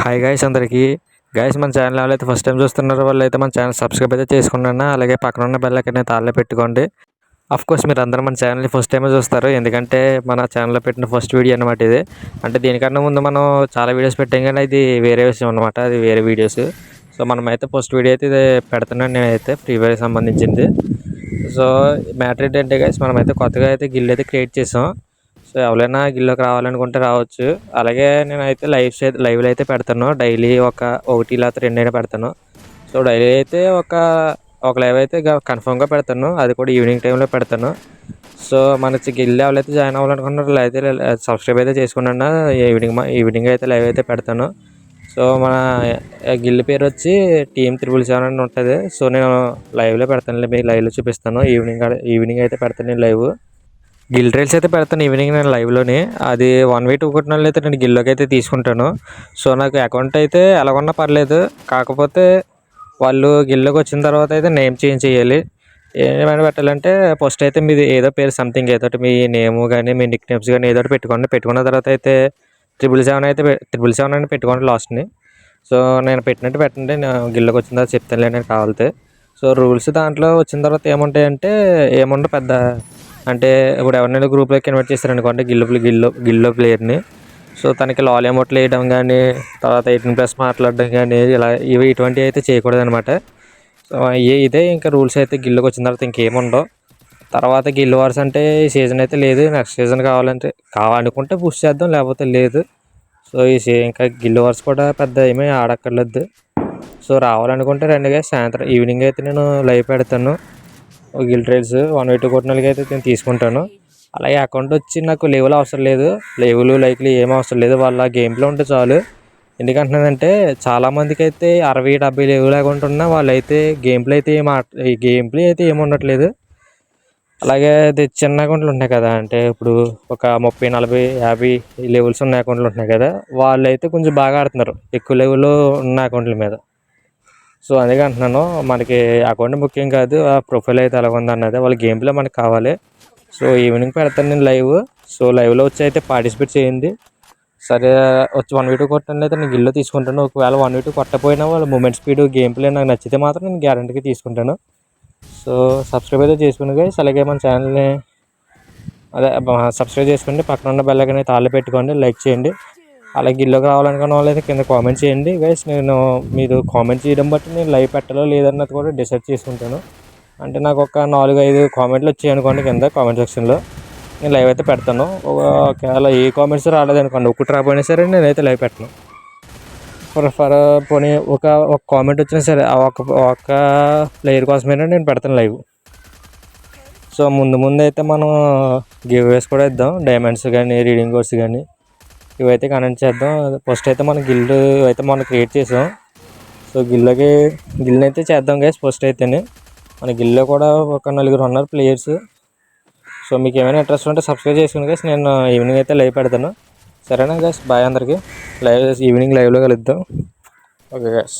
Hi guys అందరికీ. Guys మన channel ఎవరైతే ఫస్ట్ టైం చూస్తున్నారు వాళ్ళు అయితే మన ఛానల్ సబ్స్క్రైబ్ అయితే చేసుకున్నాను? అలాగే పక్కన ఉన్న బెల్ అయితే తాళ్ళే పెట్టుకోండి. అఫ్ కోర్స్ మీరు అందరూ మన ఛానల్ని ఫస్ట్ టైమే చూస్తారు. ఎందుకంటే మన ఛానల్లో పెట్టిన ఫస్ట్ వీడియో అనమాట ఇది. అంటే దీనికన్నా ముందు మనం చాలా వీడియోస్ పెట్టాం కానీ ఇది వేరే విషయం అనమాట అది వేరే వీడియోస్ సో మనమైతే ఫస్ట్ వీడియో అయితే ఇది పెడుతున్నాను. నేనైతే ఫ్రీ ఫైర్ సంబంధించింది. సో మ్యాటర్ ఏంటంటే గైస్ మనమైతే కొత్తగా అయితే గిల్ అయితే క్రియేట్ చేసాం. సో ఎవరైనా గిల్లోకి రావాలనుకుంటే రావచ్చు. అలాగే నేనైతే లైవ్ లైవ్లో అయితే పెడతాను. డైలీ ఒక ఒకటి లేకపోతే రెండు అయినా పెడతాను. సో డైలీ అయితే ఒక ఒక లైవ్ అయితే కన్ఫామ్గా పెడతాను. అది కూడా ఈవినింగ్ టైంలో పెడతాను. సో మనకి గిల్లు ఎవరైతే జాయిన్ అవ్వాలనుకుంటున్నారో అయితే సబ్స్క్రైబ్ అయితే చేసుకున్నా ఈవినింగ్ ఈవినింగ్ అయితే లైవ్ అయితే పెడతాను. సో మన గిల్లు పేరు వచ్చి టీమ్ త్రిబుల్ సెవెన్ అని ఉంటుంది. సో నేను లైవ్లో పెడతాను మీకు లైవ్లో చూపిస్తాను. ఈవినింగ్ ఈవినింగ్ అయితే పెడతాను నేను లైవ్ గిల్ ట్రైల్స్ అయితే పెడతాను ఈవినింగ్ నేను లైవ్లోనే. అది వన్ వే టూ కొట్టిన అయితే నేను గిల్లోకి అయితే తీసుకుంటాను. సో నాకు అకౌంట్ అయితే ఎలాగొన్నా పర్లేదు. కాకపోతే వాళ్ళు గిల్లోకి వచ్చిన తర్వాత అయితే నేమ్ చేంజ్ చేయాలి. ఏమైనా పెట్టాలంటే ఫస్ట్ అయితే మీది ఏదో పేరు సంథింగ్ ఏదో మీ నేము కానీ మీ నిక్ నేమ్స్ కానీ ఏదో పెట్టుకోండి. పెట్టుకున్న తర్వాత అయితే ట్రిపుల్ సెవెన్ అయితే ట్రిపుల్ సెవెన్ అని పెట్టుకోండి లాస్ట్ని సో నేను పెట్టినట్టు పెట్టండి. నేను గిల్లోకి వచ్చిన తర్వాత చెప్తానులే నేను కావాలితే. సో రూల్స్ దాంట్లో వచ్చిన తర్వాత ఏముంటాయంటే ఏముండవు పెద్ద అంటే ఇప్పుడు ఎవరినైనా గ్రూప్లోకి ఇన్వైట్ చేస్తారనుకోండి గిల్లు గిల్లు గిల్లో ప్లేయర్ని సో తనకి లాల్ ఎమోట్లు వేయడం కానీ తర్వాత ఎయిటీన్ ప్లస్ మాట్లాడడం కానీ ఇలా ఇవి ఇటువంటివి అయితే చేయకూడదు అనమాట సో ఇదే ఇంకా రూల్స్ అయితే గిల్లుకి వచ్చిన తర్వాత ఇంకేముండవు. తర్వాత గిల్లు వార్స్ అంటే ఈ సీజన్ అయితే లేదు నెక్స్ట్ సీజన్ కావాలంటే కావాలనుకుంటే పుష్ చేద్దాం లేకపోతే లేదు. సో ఈ సీ ఇంకా గిల్లు వార్స్ కూడా పెద్ద ఏమీ ఆడక్కర్లేదు. సో రావాలనుకుంటే రెండుగా సాయంత్రం ఈవినింగ్ అయితే నేను లైవ్ పెడతాను. Guild trials one way two కొట్టినకి అయితే నేను తీసుకుంటాను. అలాగే అకౌంట్ వచ్చి నాకు లేవులు అవసరం లేదు. లేవులు లైక్లు ఏం అవసరం లేదు. వాళ్ళ గేమ్లో ఉంటే చాలు. ఎందుకంటున్నానంటే చాలామందికి అయితే అరవై డెబ్బై లేవులు అకౌంట్ ఉన్నా వాళ్ళైతే గేమ్ ప్లే అయితే ఏం ఈ గేమ్ ప్లే అయితే ఏమి ఉండట్లేదు. అలాగే అది చిన్న అకౌంట్లు ఉంటాయి కదా అంటే ఇప్పుడు ఒక ముప్పై నలభై యాభై లెవెల్స్ ఉన్న అకౌంట్లు ఉంటున్నాయి కదా వాళ్ళు అయితే కొంచెం బాగా ఆడుతున్నారు. ఎక్కువ లెవెల్లో ఉన్న అకౌంట్ల మీద. సో అందుకే అంటున్నాను మనకి అకౌంట్ ముఖ్యం కాదు ఆ ప్రొఫైల్ అయితే ఎలా ఉంది అన్నది వాళ్ళ గేమ్లో మనకు కావాలి. సో ఈవినింగ్ పెడతాను నేను లైవ్ సో లైవ్లో వచ్చి అయితే పార్టిసిపేట్ చేయండి. సరే వచ్చి వన్ వీ కొట్టండి అయితే నేను గిల్లో తీసుకుంటాను. ఒకవేళ వన్ వీ కొట్టపోయినా వాళ్ళ మూమెంట్ స్పీడ్ గేమ్ ప్లే నాకు నచ్చితే మాత్రం నేను గ్యారంటీగా తీసుకుంటాను. సో సబ్స్క్రైబ్ అయితే చేసుకుని గైస్ అలాగే మన ఛానల్ని అదే సబ్స్క్రైబ్ చేసుకోండి పక్కన ఉన్న బెల్ తాళ్ళు పెట్టుకోండి లైక్ చేయండి. అలాగే ఇల్లుకి రావాలనుకున్న వాళ్ళైతే కింద కామెంట్ చేయండి. గైస్ నేను మీరు కామెంట్ చేయడం బట్టి నేను లైవ్ పెట్టాలో లేదన్నది కూడా డిసైడ్ చేసుకుంటాను. అంటే నాకు ఒక నాలుగు ఐదు కామెంట్లు వచ్చాయి అనుకోండి కింద కామెంట్ సెక్షన్లో నేను లైవ్ అయితే పెడతాను. ఒకవేళ ఏ కామెంట్స్ రాలేదనుకోండి ఒకటి రాబోయినా సరే నేనైతే లైవ్ పెట్టను. ఫర్ ఫర్ పోనీ ఒక ఒక కామెంట్ వచ్చినా సరే ఒక ఒక ప్లేయర్ కోసమైనా నేను పెడతాను లైవ్ సో ముందు ముందు అయితే మనం గివ్ వేస్ కూడా ఇద్దాం. డైమండ్స్ కానీ రీడింగ్ కోర్స్ కానీ. ఇవైతే కనెక్ట్ చేద్దాం. ఫస్ట్ అయితే మన గిల్డ్ అయితే మనం క్రియేట్ చేసాం. సో గిల్లకి గిల్ని అయితే చేద్దాం గైస్ ఫస్ట్ అయితేనే. మన గిల్లో కూడా ఒక నలుగురు ఉన్నారు ప్లేయర్స్ సో మీకు ఏమైనా ఇంట్రెస్ట్ ఉంటే సబ్స్క్రైబ్ చేసుకుని గైస్ నేను ఈవినింగ్ అయితే లైవ్ పెడతాను. సరేనా గైస్ బాయ్ అందరికీ. లైవ్ ఈవినింగ్ లైవ్లో కలుద్దాం. Okay guys